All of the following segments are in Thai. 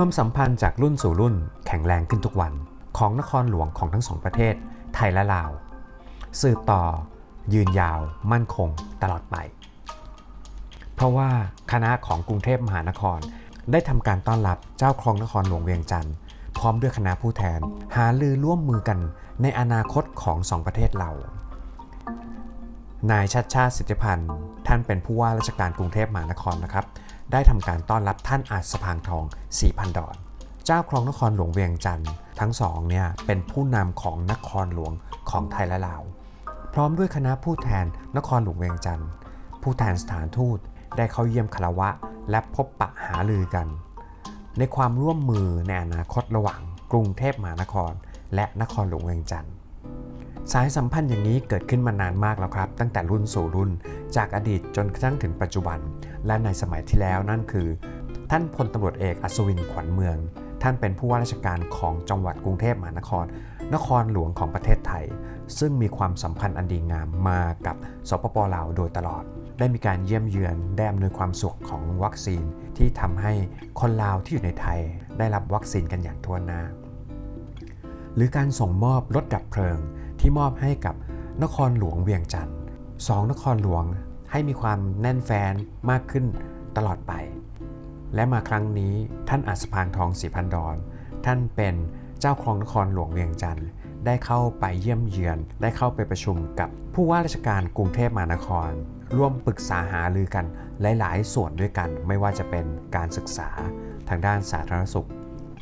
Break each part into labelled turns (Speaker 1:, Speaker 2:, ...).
Speaker 1: ความสัมพันธ์จากรุ่นสู่รุ่นแข็งแรงขึ้นทุกวันของนครหลวงของทั้งสองประเทศ ไทยและลาว สืบต่อ ยืนยาว มั่นคงตลอดไป เพราะว่าคณะของกรุงเทพมหานคร ได้ทำการต้อนรับเจ้าครองนครหลวงเวียงจันทร์พร้อมด้วยคณะผู้แทน หาลือร่วมมือกันในอนาคตของสองประเทศเรา นายชัดชาติสิทธิพันธ์ ท่านเป็นผู้ว่าราชการกรุงเทพมหานครนะครับ ได้ทำการต้อนรับท่านอาจสะพางทอง 4,000 ดอน เจ้าครองนครหลวงเวียงจันทร์ทั้งสองเนี่ยเป็นผู้นำของนครหลวงของไทยและลาว พร้อมด้วยคณะผู้แทนนครหลวงเวียงจันทร์ผู้แทนสถานทูตได้เข้าเยี่ยมคารวะ และพบปะหารือกัน ในความร่วมมือในอนาคตระหว่างกรุงเทพมหานคร และนครหลวงเวียงจันทร์ สายสัมพันธ์อย่างนี้เกิดขึ้นมานานมากแล้วครับ ตั้งแต่รุ่นสู่รุ่น จากอดีตจนกระทั่งถึงปัจจุบัน และในสมัยที่แล้วนั่นคือ ท่านพลตำรวจเอกอัศวินขวัญเมือง ท่านเป็นผู้ว่าราชการของจังหวัดกรุงเทพมหานคร นครหลวงของประเทศไทย ซึ่งมีความสัมพันธ์อันดีงามมากับสปปลาวโดยตลอด ได้มีการเยี่ยมเยือนได้อำนวยความสุขของวัคซีนที่ทำให้คนลาวที่อยู่ในไทย ได้รับวัคซีนกันอย่างทั่วหน้าหรือการส่งมอบรถดับเพลิง ที่มอบให้กับนครหลวงเวียงจันทร์สองนครหลวงให้มีความแน่นแฟนมากขึ้นตลอดไป และมาครั้งนี้ท่านอัศพางทองสีพันดอนท่านเป็นเจ้าครองนครหลวงเวียงจันทร์ได้เข้าไปเยี่ยมเยือน ได้เข้าไปประชุมกับผู้ว่าราชการกรุงเทพมหานคร ร่วมปรึกษาหารือกันหลาย ๆ ส่วนด้วยกัน ไม่ว่าจะเป็นการศึกษา ทางด้านสาธารณสุข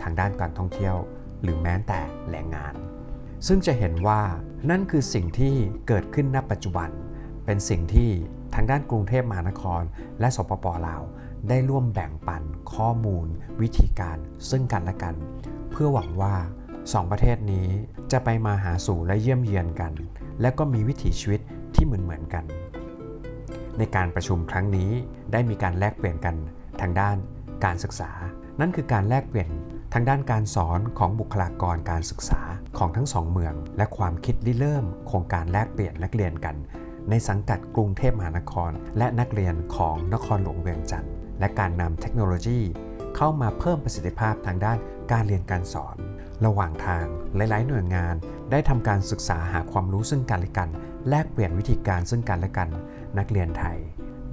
Speaker 1: ทางด้านการท่องเที่ยว หรือแม้แต่แรงงาน ซึ่งจะเห็นว่า นั่นคือสิ่งที่เกิดขึ้นณปัจจุบัน เป็นสิ่งที่ทางด้านกรุงเทพมหานคร และสปปลาว ได้ร่วมแบ่งปันข้อมูล วิธีการซึ่งกันและกัน เพื่อหวังว่าสองประเทศนี้จะไปมาหาสู่และเยี่ยมเยียนกัน และก็มีวิถีชีวิตที่เหมือนเหมือนๆกัน ในการประชุมครั้งนี้ได้มีการแลกเปลี่ยนกันทางด้านการศึกษา นั่นคือการแลกเปลี่ยน ทางด้านการสอนของบุคลากรการศึกษาของทั้งสองเมือง และความคิดริเริ่ม โครงการแลกเปลี่ยนนักเรียนกัน ในสังกัดกรุงเทพมหานคร และนักเรียนของนครหลวงเวียงจันทร์และการนำเทคโนโลยี เข้ามาเพิ่มประสิทธิภาพทางด้านการเรียนการสอน ระหว่างทางหลาย ๆ หน่วยงาน ได้ทำการศึกษาหาความรู้ซึ่งกันและกัน แลกเปลี่ยนวิธีการซึ่งกันและกัน นักเรียนไทย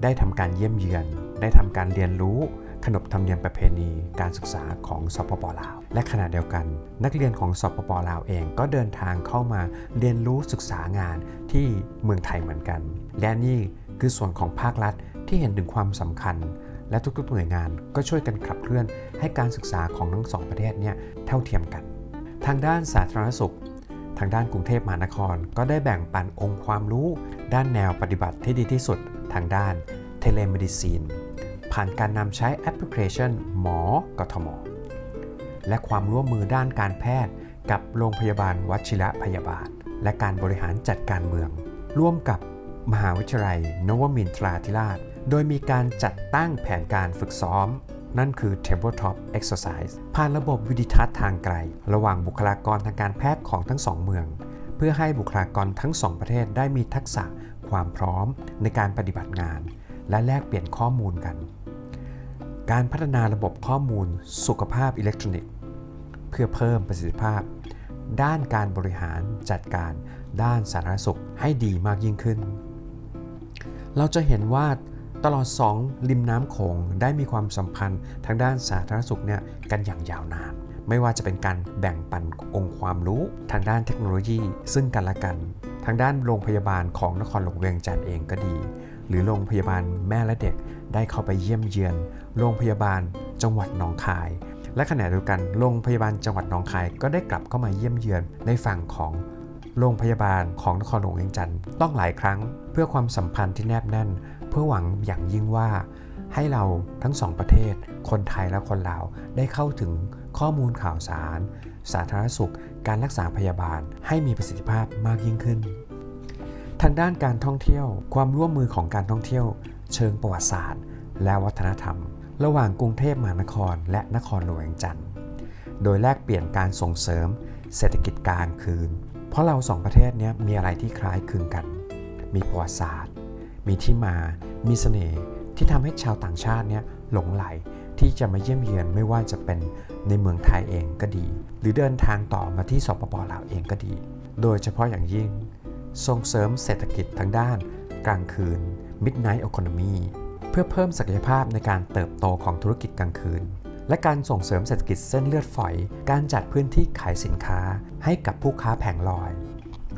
Speaker 1: ได้ทำการเยี่ยมเยือน ได้ทำการเรียนรู้ ขนบธรรมเนียมประเพณีการศึกษาของสปปลาว และขณะเดียวกัน นักเรียนของสปปลาวเองก็เดินทางเข้ามาเรียนรู้ศึกษางานที่เมืองไทยเหมือนกัน และนี่คือส่วนของภาครัฐที่เห็นถึงความสำคัญ และทุกๆหน่วยงานก็ช่วยกันขับเคลื่อนให้การศึกษาของทั้งสองประเทศเนี่ยเท่าเทียมกัน ทางด้านสาธารณสุขทางด้านกรุงเทพมหานครก็ได้แบ่งปันองค์ความรู้ ด้านแนวปฏิบัติที่ดีที่สุด ทางด้านเทเลมดิซีน ผ่านการนำใช้แอปพลิเคชันหมอกทม และความร่วมมือด้านการแพทย์ กับโรงพยาบาลวชิระพยาบาล และการบริหารจัดการเมือง ร่วมกับมหาวิทยาลัย นวมินทราธิราช โดยมีการจัดตั้งแผนการฝึกซ้อม นั่นคือ Tabletop Exercise ผ่านระบบวิดิทัศน์ทางไกล ระหว่างบุคลากรทางการแพทย์ของทั้งสองเมือง เพื่อให้บุคลากรทั้งสองประเทศได้มีทักษะความพร้อมในการปฏิบัติงาน และแลกเปลี่ยนข้อมูลกัน การพัฒนาระบบข้อมูลสุขภาพอิเล็กทรอนิกส์ เพื่อเพิ่มประสิทธิภาพ ด้านการบริหารจัดการด้านสาธารณสุขให้ดีมากยิ่งขึ้น เราจะเห็นว่าตลอด 2 ริมน้ำโขงได้มีความสัมพันธ์ทางด้านสาธารณสุขเนี่ยกันอย่างยาวนาน ไม่ว่าจะเป็นการแบ่งปันองค์ความรู้ทางด้านเทคโนโลยี ซึ่งกันและกัน ทางด้านโรงพยาบาลของนครหลวงเวียงจันทร์เองก็ดี หรือโรงพยาบาลแม่และเด็กได้เข้าไปเยี่ยมเยือนโรงพยาบาลจังหวัดหนองคาย และขณะเดียวกันโรงพยาบาลจังหวัดหนองคายก็ได้กลับเข้ามาเยี่ยมเยือนในฝั่งของโรงพยาบาลของนครหลวงเวียงจันทร์ต้องหลายครั้งเพื่อความสัมพันธ์ที่แนบแน่น เพื่อหวังอย่างยิ่งว่า ให้เราทั้งสองประเทศ คนไทยและคนลาวได้เข้าถึงข้อมูลข่าวสาร สาธารณสุข การรักษาพยาบาลให้มีประสิทธิภาพมากยิ่งขึ้น ทางด้านการท่องเที่ยว ความร่วมมือของการท่องเที่ยว เชิงประวัติศาสตร์ และวัฒนธรรม ระหว่างกรุงเทพมหานคร และนครหลวงจันทร์โดยแลกเปลี่ยนการส่งเสริม เศรษฐกิจกลางคืน เพราะเราสองประเทศนี้มีอะไรที่คล้ายคลึงกัน มีประวัติศาสตร์ มีที่มา มีเสน่ห์ที่ทำให้ชาวต่างชาติเนี่ยหลงไหลที่จะมาเยี่ยมเยือนไม่ว่าจะเป็นในเมืองไทยเองก็ดี หรือเดินทางต่อมาที่สปปลาวเองก็ดี โดยเฉพาะอย่างยิ่ง ส่งเสริมเศรษฐกิจทางด้าน กลางคืน Midnight Economy เพื่อเพิ่มศักยภาพในการเติบโตของธุรกิจกลางคืน และการส่งเสริมเศรษฐกิจเส้นเลือดฝอย การจัดพื้นที่ขายสินค้าให้กับผู้ค้าแผงลอย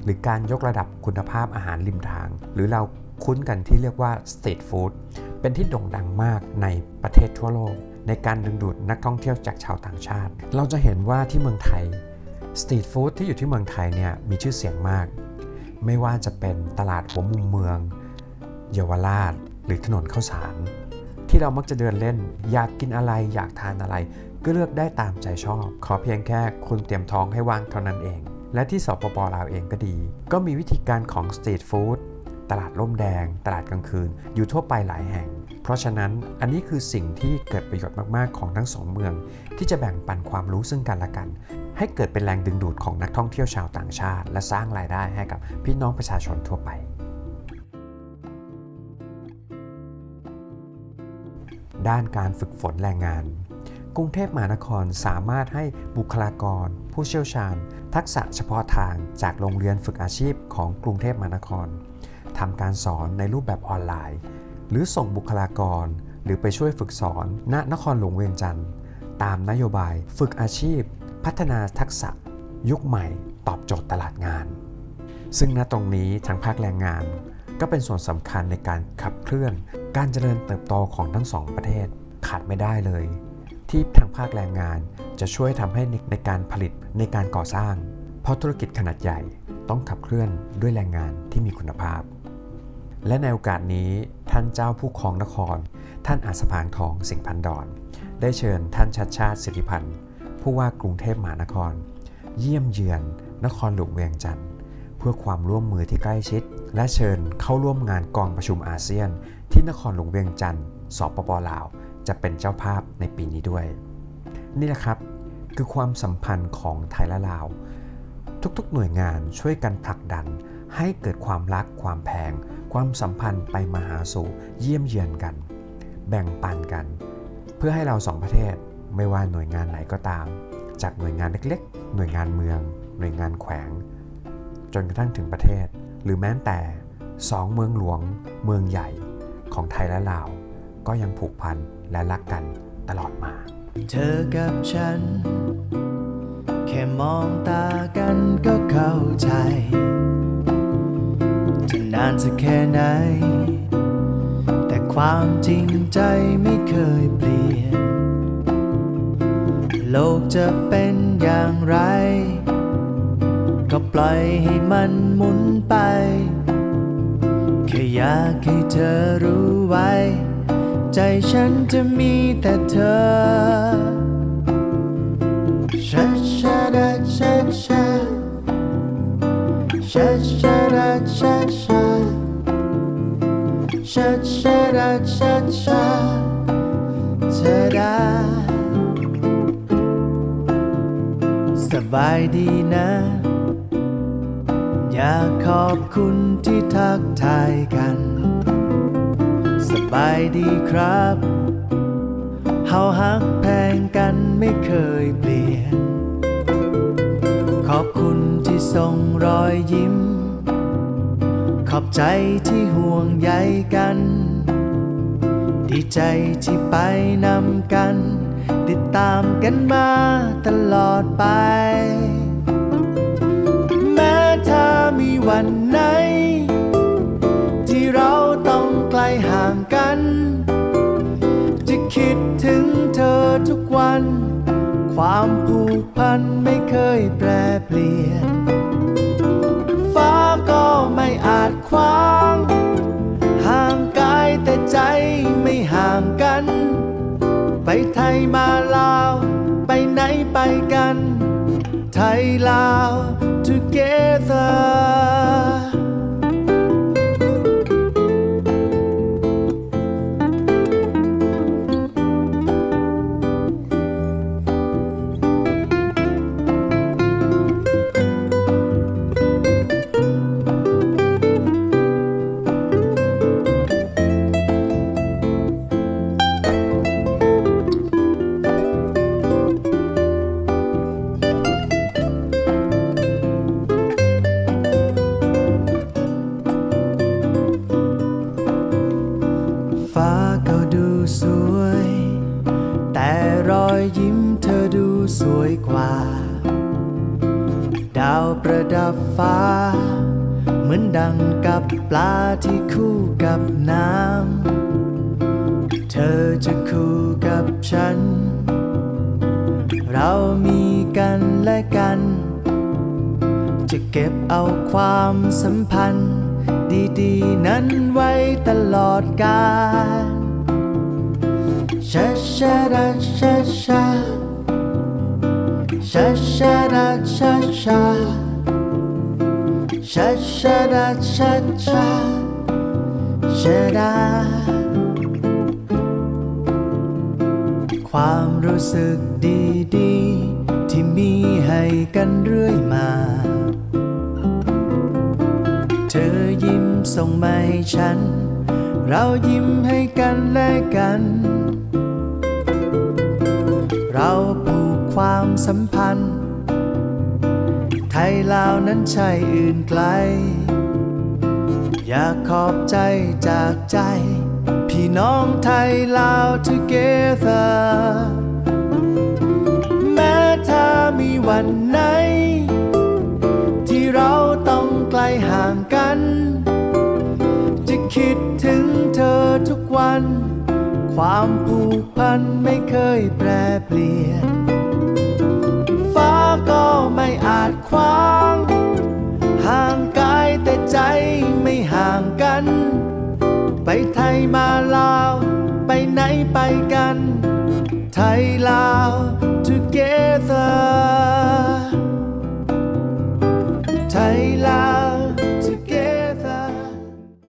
Speaker 1: หรือการยกระดับคุณภาพอาหารริมทาง หรือเราคุ้นกันที่เรียกว่าสตรีทฟู้ดเป็นที่โด่งดังมากในประเทศทั่วโลก ในการดึงดูดนักท่องเที่ยวจากชาวต่างชาติ เราจะเห็นว่าที่เมืองไทยสตรีทฟู้ดที่อยู่ที่เมืองไทยเนี่ยมีชื่อเสียงมาก ไม่ว่าจะเป็นตลาดหัวมุมเมือง เยาวราช หรือถนนข้าวสาร ที่เรามักจะเดินเล่น อยากกินอะไรอยากทานอะไร ก็เลือกได้ตามใจชอบ ขอเพียงแค่คุณเตรียมท้องให้ว่างเท่านั้นเอง และที่สปปลาวเองก็ดี ก็มีวิธีการของสตรีทฟู้ด ตลาดร่มแดง ตลาดกลางคืน อยู่ทั่วไปหลายแห่ง เพราะฉะนั้นอันนี้คือสิ่งที่เกิดประโยชน์มาก ๆ ของทั้งสองเมือง ที่จะแบ่งปันความรู้ซึ่งกันและกัน ให้เกิดเป็นแรงดึงดูดของนักท่องเที่ยวชาวต่างชาติ และสร้างรายได้ให้กับพี่น้องประชาชนทั่วไป ด้านการฝึกฝนแรงงานกรุงเทพมหานครสามารถให้บุคลากร ผู้เชี่ยวชาญ ทักษะเฉพาะทางจากโรงเรียนฝึกอาชีพของกรุงเทพมหานคร ทำการสอนในรูปแบบออนไลน์ หรือส่งบุคลากร หรือไปช่วยฝึกสอน ณนครหลวงเวียงจันทร์ตามนโยบายฝึกอาชีพ พัฒนาทักษะ ยุคใหม่ ตอบโจทย์ตลาดงาน ซึ่งณตรงนี้ทางภาคแรงงาน ก็เป็นส่วนสำคัญในการขับเคลื่อน การเจริญเติบโตของทั้งสองประเทศขาดไม่ได้เลย ที่ทางภาคแรงงานจะช่วยทำให้ในการผลิตในการก่อสร้าง เพราะธุรกิจขนาดใหญ่ต้องขับเคลื่อนด้วยแรงงานที่มีคุณภาพ และในโอกาสนี้ท่านเจ้าผู้ครองนคร ท่านอาสพางทองสิงห์พันดอนได้เชิญท่านชัดชาติสิทธิพันธ์ผู้ว่ากรุงเทพมหานคร เยี่ยมเยือนนครหลวงเวียงจันทร์เพื่อความร่วมมือที่ใกล้ชิด และเชิญเข้าร่วมงานกองประชุมอาเซียน ที่นครหลวงเวียงจันทร์สปปลาว จะเป็นเจ้าภาพในปีนี้ด้วย นี่แหละครับคือความสัมพันธ์ของไทยและลาว ทุกๆ หน่วยงานช่วยกันผลักดันให้เกิดความรักความแพง ความสัมพันธ์ไปมาหาสู่เยี่ยมเยือนกัน แบ่งปันกัน เพื่อให้เราสองประเทศไม่ว่าหน่วยงานไหนก็ตาม จากหน่วยงานเล็กๆ หน่วยงานเมือง หน่วยงานแขวง จนกระทั่งถึงประเทศ หรือแม้แต่สองเมืองหลวง เมืองใหญ่ของไทยและลาว ก็ยังผูกพันและรักกันตลอดมา
Speaker 2: เธอกับฉัน แค่มองตากันก็เข้าใจ จะนานสักแค่ไหน แต่ความจริงใจไม่เคยเปลี่ยน โลกจะเป็นอย่างไร ก็ปล่อยให้มันหมุนไปแค่อยากให้เธอรู้ไว้ ใจฉันจะมีแต่เธอ ชาชาดาชาชาชาชาดาชาชาเธอดาสบายดีนะ อยากขอบคุณที่ทักทายกัน สบายดีครับเฮาฮักแพงกันไม่เคยเปลี่ยน ขอบคุณ ที่ส่งรอยยิ้ม ขอบใจที่ห่วงใยกัน ดีใจที่ไปนำกัน ติดตามกันมาตลอดไป แม้ถ้ามีวันไหน ที่เราต้องไกลห่างกัน จะคิดถึงเธอทุกวัน ความผูกพันไม่ แปรเปลี่ยน ฟ้าก็ไม่อาจขวาง ห่างกายแต่ใจไม่ห่างกัน ไปไทยมา เธอดูสวยกว่า ดาวประดับฟ้า เหมือนดังกับปลาที่คู่กับน้ำ เธอจะคู่กับฉัน เรามีกันและกัน จะเก็บเอาความสัมพันธ์ ดีๆ นั้นไว้ตลอดกาล ชาชาดาชาชาชาชาดาชาชาชาชาดาชาชาชาดาความรู้สึกดีๆ ที่มีให้กันเรื่อยมา เธอยิ้มส่งมาให้ฉัน เรายิ้มให้กันและกัน ความสัมพันธ์ ไทยลาวนั้นใช่อื่นไกล อยากขอบใจจากใจ พี่น้องไทยลาว together แม้ถ้ามีวันไหน ที่เราต้องไกลห่างกัน จะคิดถึงเธอทุกวันความผูกพันไม่เคยแปรเปลี่ยน